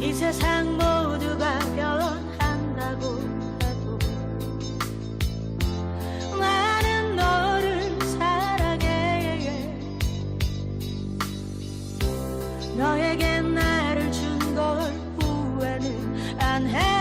이 세상 모두가 결혼한다고 해도 나는 너를 사랑해. 너에게 나를 준 걸 후회는 안해.